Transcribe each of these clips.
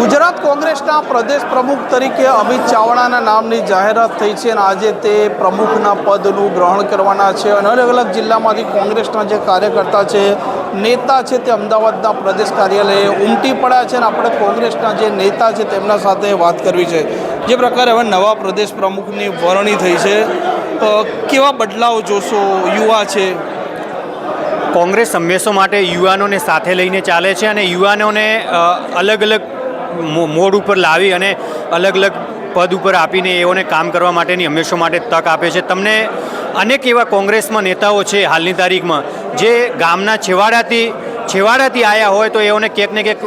ગુજરાત કોંગ્રેસના પ્રદેશ પ્રમુખ તરીકે અમિત ચાવડાના નામની જાહેરાત થઈ છે અને આજે તે પ્રમુખના પદનું ગ્રહણ કરવાના છે અને અલગ અલગ જિલ્લામાંથી કોંગ્રેસના જે કાર્યકર્તા છે, નેતા છે તે અમદાવાદના પ્રદેશ કાર્યાલયે ઉમટી પડ્યા છે અને આપણે કોંગ્રેસના જે નેતા છે તેમના સાથે વાત કરવી છે. જે પ્રકારે હવે નવા પ્રદેશ પ્રમુખની વરણી થઈ છે. કેવા બદલાવ જોશો યુવા છે? કોંગ્રેસ હંમેશા માટે યુવાનોને સાથે લઈને ચાલે છે અને યુવાનોને અલગ અલગ મોડ ઉપર લાવી અને અલગ અલગ પદ ઉપર આપીને એઓને કામ કરવા માટેની હંમેશા માટે તક આપે છે. તમને અનેક એવા કોંગ્રેસમાં નેતાઓ છે હાલની તારીખમાં, જે ગામના છેવાડાથી છેવાડાથી આવ્યા હોય તો એઓને ક્યાંક ને ક્યાંક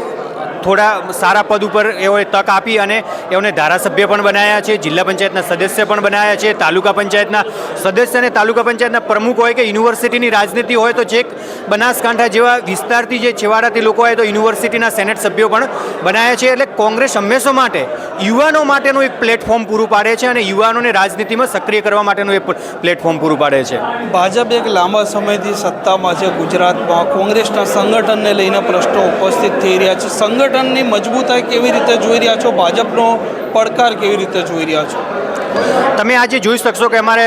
થોડા સારા પદ ઉપર એઓએ તક આપી અને એઓને ધારાસભ્ય પણ બનાવ્યા છે, જિલ્લા પંચાયતના સદસ્ય પણ બનાવ્યા છે, તાલુકા પંચાયતના સદસ્ય અને તાલુકા પંચાયતના પ્રમુખ હોય કે યુનિવર્સિટીની રાજનીતિ હોય તો છેક બનાસકાંઠા જેવા વિસ્તારથી જે છેવાડાથી લોકો હોય તો યુનિવર્સિટીના સેનેટ સભ્યો પણ બનાવ્યા છે. એટલે કોંગ્રેસ હંમેશા માટે યુવાનો માટેનું એક પ્લેટફોર્મ પૂરું પાડે છે અને યુવાનોને રાજનીતિમાં સક્રિય કરવા માટેનું એક પ્લેટફોર્મ પૂરું પાડે છે. ભાજપ એક લાંબા સમયથી સત્તામાં છે ગુજરાતમાં. કોંગ્રેસના સંગઠનને લઈને પ્રશ્નો ઉપસ્થિત થઈ રહ્યા છે. સંગઠનની મજબૂતાઈ કેવી રીતે જોઈ રહ્યા છો? ભાજપનો પડકાર કેવી રીતે જોઈ રહ્યા છો? તમે આજે જોઈ શકશો કે અમારે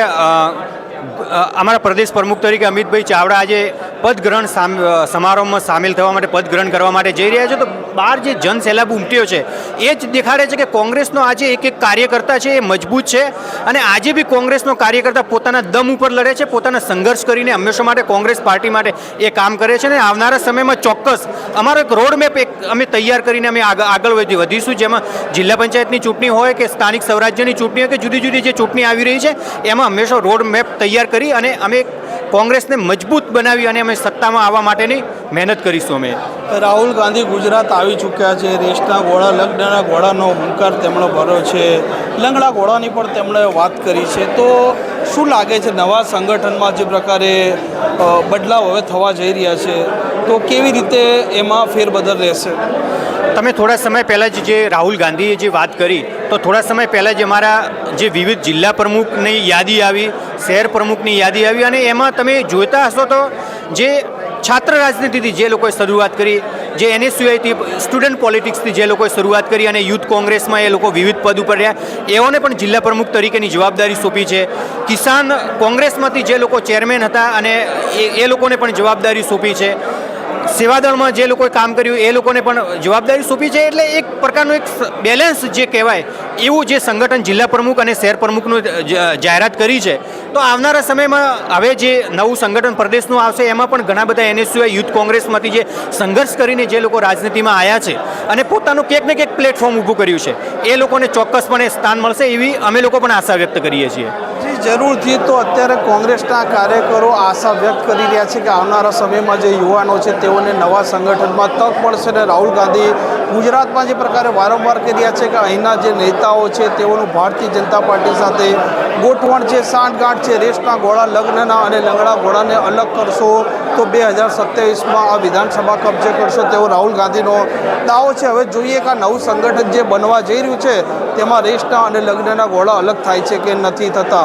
અમારા પ્રદેશ પ્રમુખ તરીકે અમિતભાઈ ચાવડા આજે પદગ્રહણ સામ- સમારોહમાં સામેલ થવા માટે, પદગ્રહણ કરવા માટે જઈ રહ્યા છે. તો બહાર જે જન સેલાબ ઉમટ્યો છે, એ જ દેખાડે છે કે કોંગ્રેસનો આજે એક એક કાર્યકર્તા છે એ મજબૂત છે અને આજે બી કોંગ્રેસનો કાર્યકર્તા પોતાના દમ ઉપર લડે છે, પોતાના સંઘર્ષ કરીને હંમેશા માટે કોંગ્રેસ પાર્ટી માટે એ કામ કરે છે અને આવનારા સમયમાં ચોક્કસ અમારો એક રોડ મેપ એક અમે તૈયાર કરીને અમે આગળ આગળ વધી, વધીશું. જેમાં જિલ્લા પંચાયતની ચૂંટણી હોય કે સ્થાનિક સ્વરાજ્યની ચૂંટણી હોય કે જુદી જુદી જે ચૂંટણી આવી રહી છે, એમાં હંમેશા રોડ મેપ તૈયાર કરી અને અમે કોંગ્રેસને મજબૂત બનાવી અને અમે સત્તામાં આવવા માટેની મહેનત કરીશું અમે. રાહુલ ગાંધી ગુજરાત આવી ચૂક્યા છે. રેસના ઘોડા લગ્નના ઘોડાનો હુંકાર તેમણે ભર્યો છે. લંગડા ઘોડાની પણ તેમણે વાત કરી છે. તો શું લાગે છે નવા સંગઠનમાં જે પ્રકારે બદલાવ હવે થવા જઈ રહ્યા છે? તો કેવી રીતે એમાં ફેરબદલ રહેશે? તમે થોડા સમય પહેલાં જ જે રાહુલ ગાંધીએ જે વાત કરી, તો થોડા સમય પહેલાં જ અમારા જે વિવિધ જિલ્લા પ્રમુખની યાદી આવી, શહેર પ્રમુખની યાદી આવી અને એમાં તમે જોતા હશો તો જે છાત્ર રાજનીતિથી જે લોકોએ શરૂઆત કરી, જે એનએસયુઆઈથી સ્ટુડન્ટ પોલિટિક્સથી જે લોકોએ શરૂઆત કરી અને યુથ કોંગ્રેસમાં એ લોકો વિવિધ પદ ઉપર રહ્યા, એઓને પણ જિલ્લા પ્રમુખ તરીકેની જવાબદારી સોંપી છે. કિસાન કોંગ્રેસમાંથી જે લોકો ચેરમેન હતા અને એ લોકોને પણ જવાબદારી સોંપી છે. સેવાદળમાં જે લોકોએ કામ કર્યું, એ લોકોને પણ જવાબદારી સોંપી છે. એટલે એક પ્રકારનું એક બેલેન્સ જે કહેવાય, એવું જે સંગઠન જિલ્લા પ્રમુખ અને શહેર પ્રમુખનું જાહેરાત કરી છે. તો આવનારા સમયમાં હવે જે નવું સંગઠન પ્રદેશનું આવશે, એમાં પણ ઘણા બધા એનએસયુઆઈ, યુથ કોંગ્રેસમાંથી જે સંઘર્ષ કરીને જે લોકો રાજનીતિમાં આવ્યા છે અને પોતાનું ક્યાંક ને ક્યાંક પ્લેટફોર્મ ઊભું કર્યું છે. એ લોકોને ચોક્કસપણે સ્થાન મળશે એવી અમે લોકો પણ આશા વ્યક્ત કરીએ છીએ. જરૂરથી તો અત્યારે કોંગ્રેસના કાર્યકરો આશા વ્યક્ત કરી રહ્યા છે કે આવનારા સમયમાં જે યુવાનો છે તેઓને નવા સંગઠનમાં તક મળશે અને રાહુલ ગાંધી ગુજરાતમાં જે પ્રકારે વારંવાર કરી રહ્યા છે કે અહીંના જે નેતાઓ છે તેઓનું ભારતીય જનતા પાર્ટી સાથે ગોઠવણ છે, સાંઠગાંઠ છે, રેસના ઘોડા લગ્નના અને લંગડા ઘોડાને અલગ કરશો તો બે હજાર સત્યાવીસમાં આ વિધાનસભા કબજે કરશો તેવો રાહુલ ગાંધીનો દાવો છે. હવે જોઈએ કે આ નવું સંગઠન જે બનવા જઈ રહ્યું છે તેમાં રેસના અને લગ્નના ઘોડા અલગ થાય છે કે નથી થતા.